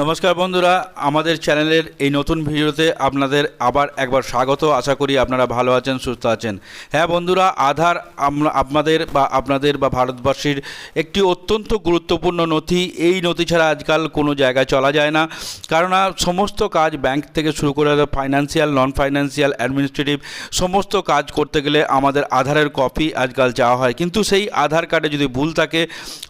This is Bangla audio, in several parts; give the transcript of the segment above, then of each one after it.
নমস্কার বন্ধুরা, আমাদের চ্যানেলের এই নতুন ভিডিওতে আপনাদের আবার একবার স্বাগত। আশা করি আপনারা ভালো আছেন, সুস্থ আছেন। হ্যাঁ বন্ধুরা, আধার আপনাদের বা আপনাদের বা ভারতবাসীর একটি অত্যন্ত গুরুত্বপূর্ণ নথি। এই নথি ছাড়া আজকাল কোনো জায়গায় চলা যায় না। কারণ সমস্ত কাজ ব্যাংক থেকে শুরু করে ফাইন্যান্সিয়াল নন ফাইন্যান্সিয়াল অ্যাডমিনিস্ট্রেটিভ সমস্ত কাজ করতে গেলে আমাদের আধারের কপি আজকাল চাওয়া হয়। কিন্তু সেই আধার কার্ডে যদি ভুল থাকে,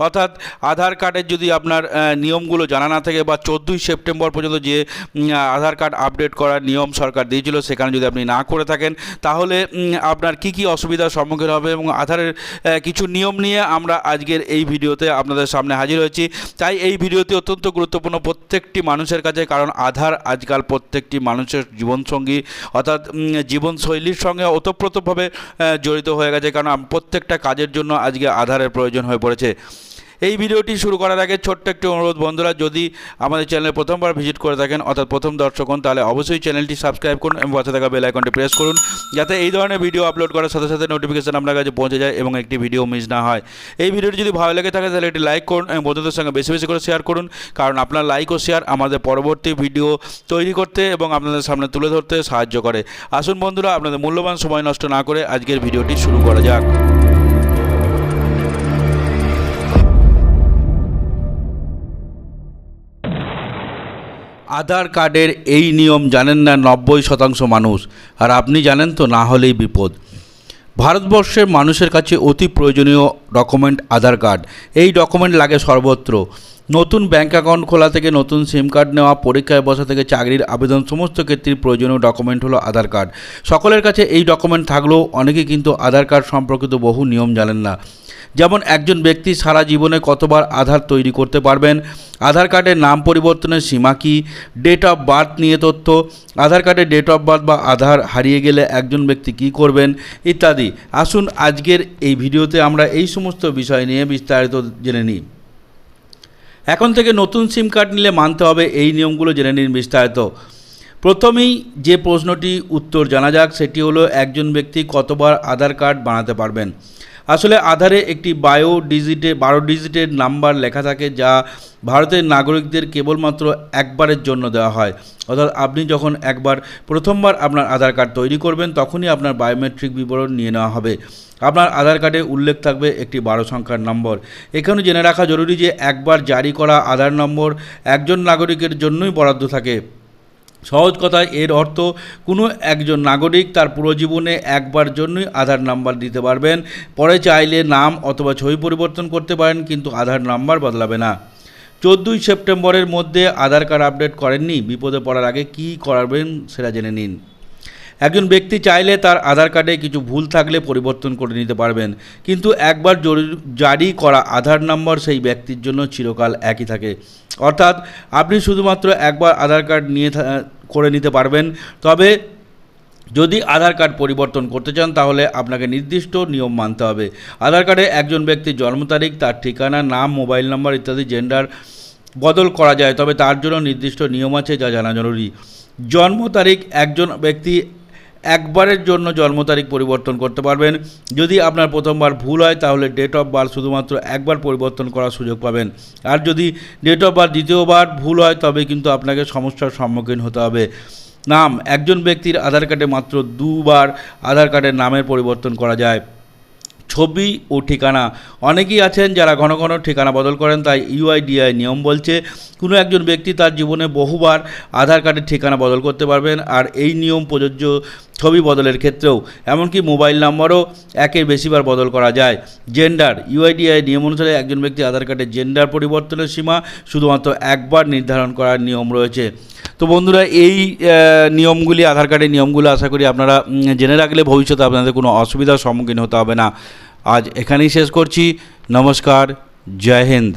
অর্থাৎ আধার কার্ডের যদি আপনার নিয়মগুলো জানা না থাকে বা চোদ্দোই সেপ্টেম্বর পর্যন্ত যে আধার কার্ড আপডেট করার নিয়ম সরকার দিয়েছিল সেখানে যদি আপনি না করে থাকেন, তাহলে আপনার কি কি অসুবিধার সম্মুখীন হবে এবং আধারের কিছু নিয়ম নিয়ে আমরা আজকের এই ভিডিওতে আপনাদের সামনে হাজির হয়েছি। তাই এই ভিডিওটি অত্যন্ত গুরুত্বপূর্ণ প্রত্যেকটি মানুষের কাছে, কারণ আধার আজকাল প্রত্যেকটি মানুষের জীবনসঙ্গী অর্থাৎ জীবনশৈলীর সঙ্গে ওতপ্রোতভাবে জড়িত হয়ে গেছে। কারণ, প্রত্যেকটা কাজের জন্য আজকে আধারের প্রয়োজন হয়ে পড়েছে। এই ভিডিওটি শুরু করার আগে ছোট্ট একটি অনুরোধ, বন্ধুরা, যদি আমাদের চ্যানেলে প্রথমবার ভিজিট করে থাকেন, অর্থাৎ প্রথম দর্শক হন, তাহলে অবশ্যই চ্যানেলটি সাবস্ক্রাইব করুন এবং পাশে থাকা বেল আইকনটি প্রেস করুন, যাতে এই ধরনের ভিডিও আপলোড করার সাথে সাথে নোটিফিকেশন আপনার কাছে পৌঁছে যায় এবং একটি ভিডিও মিস না হয়। এই ভিডিওটি যদি ভালো লেগে থাকে, তাহলে একটি লাইক করুন এবং বন্ধুদের সঙ্গে বেশি বেশি করে শেয়ার করুন, কারণ আপনার লাইক ও শেয়ার আমাদের পরবর্তী ভিডিও তৈরি করতে এবং আপনাদের সামনে তুলে ধরতে সাহায্য করে। আসুন বন্ধুরা, আপনাদের মূল্যবান সময় নষ্ট না করে আজকের ভিডিওটি শুরু করা যাক। আধার কার্ডের এই নিয়ম জানেন না নব্বই শতাংশ মানুষ। আর আপনি জানেন তো, না হলেই বিপদ। ভারতবর্ষের মানুষের কাছে অতি প্রয়োজনীয় ডকুমেন্ট আধার কার্ড। এই ডকুমেন্ট লাগে সর্বত্র। নতুন ব্যাংক অ্যাকাউন্ট খোলা থেকে নতুন সিম কার্ড নেওয়া, পরীক্ষায় বসা থেকে চাকরির আবেদন, সমস্ত ক্ষেত্রে প্রয়োজনীয় ডকুমেন্ট হলো আধার কার্ড সকলের কাছে এই ডকুমেন্ট থাকলেও অনেকে কিন্তু আধার কার্ড সম্পর্কিত বহু নিয়ম জানেন না। যেমন একজন ব্যক্তি সারা জীবনে কতবার আধার তৈরি করতে পারবেন? আধার কার্ডের নাম পরিবর্তনের সীমা কী? ডেট অফ বার্থ নিয়ে তথ্য। আধার কার্ডের ডেট অফ বার্থ বা আধার হারিয়ে গেলে একজন ব্যক্তি কী করবেন? ইত্যাদি। আসুন আজকের এই ভিডিওতে আমরা এই সমস্ত বিষয় নিয়ে বিস্তারিত জেনে নিই। এখন থেকে নতুন সিম কার্ড নিলে মানতে হবে এই নিয়মগুলো জেনে নিন বিস্তারিত। প্রথমেই যে প্রশ্নটি উত্তর জানা যাক, সেটি হলো, একজন ব্যক্তি কতবার আধার কার্ড বানাতে পারবেন? আসলে আধারে একটি বায়ো ডিজিটে বারো ডিজিটের নাম্বার লেখা থাকে যা ভারতের নাগরিকদের কেবলমাত্র একবারের জন্য দেওয়া হয়। অর্থাৎ আপনি যখন একবার, প্রথমবার আপনার আধার কার্ড তৈরি করবেন, তখনই আপনার বায়োমেট্রিক বিবরণ নিয়ে নেওয়া হবে। আপনার আধার কার্ডে উল্লেখ থাকবে একটি বারো সংখ্যার নম্বর এখানে জেনে রাখা জরুরি যে একবার জারি করা আধার নম্বর একজন নাগরিকের জন্যই বরাদ্দ থাকে। সহজ কথায় এর অর্থ, কোনো একজন নাগরিক তার পুরো জীবনে একবার জন্যই আধার নাম্বার দিতে পারবেন। পরে চাইলে নাম অথবা ছবি পরিবর্তন করতে পারেন, কিন্তু আধার নাম্বার বদলাবে না। চোদ্দোই সেপ্টেম্বরের মধ্যে আধার কার্ড আপডেট করেননি। বিপদে পড়ার আগে কী করাবেন সেটা জেনে নিন। একজন ব্যক্তি চাইলে তার আধার কার্ডে কিছু ভুল থাকলে পরিবর্তন করে নিতে পারবেন। কিন্তু একবার জারি করা আধার নম্বর সেই ব্যক্তির জন্য চিরকাল একই থাকে। অর্থাৎ আপনি শুধুমাত্র একবার আধার কার্ড নিয়ে করে নিতে পারবেন। তবে যদি আধার কার্ড পরিবর্তন করতে চান, তাহলে আপনাকে নির্দিষ্ট নিয়ম মানতে হবে। আধার কার্ডে একজন ব্যক্তির জন্ম তারিখ, তার ঠিকানা, নাম, মোবাইল নাম্বার ইত্যাদি জেন্ডার বদল করা যায়। তবে তার জন্য নির্দিষ্ট নিয়ম আছে, যা জানা জরুরি। জন্ম তারিখ একজন ব্যক্তি একবারের জন্য জন্ম তারিখ পরিবর্তন করতে পারবেন। যদি আপনার প্রথমবার ভুল হয়, তাহলে ডেট অফ বার্থ শুধুমাত্র একবার পরিবর্তন করার সুযোগ পাবেন। আর যদি ডেট অফ বার্থ দ্বিতীয়বার ভুল হয়, তবে কিন্তু আপনাকে সমস্যার সম্মুখীন হতে হবে। নাম, একজন ব্যক্তির আধার কার্ডে মাত্র দুবার আধার কার্ডের নামের পরিবর্তন করা যায়। ছবি ও ঠিকানা। অনেকেই আছেন যারা ঘন ঘন ঠিকানা বদল করেন, তাই ইউআইডিআই নিয়ম বলছে, কোনো একজন ব্যক্তি তার জীবনে বহুবার আধার কার্ডের ঠিকানা বদল করতে পারবেন, আর এই নিয়ম প্রযোজ্য ছবি বদলের ক্ষেত্রেও। এমনকি মোবাইল নাম্বারও একের বেশিবার বদল করা যায়। জেন্ডার, ইউআইডিআই নিয়ম অনুসারে একজন ব্যক্তি আধার কার্ডের জেন্ডার পরিবর্তনের সীমা শুধুমাত্র একবার নির্ধারণ করার নিয়ম রয়েছে। তো বন্ধুরা, এই নিয়মগুলি, আধার কার্ডের নিয়মগুলো, আশা করি আপনারা জেনে রাখলে ভবিষ্যতে আপনাদের কোনো অসুবিধার সম্মুখীন হতে হবে না। আজ এখানেই শেষ করছি। নমস্কার জয় হিন্দ।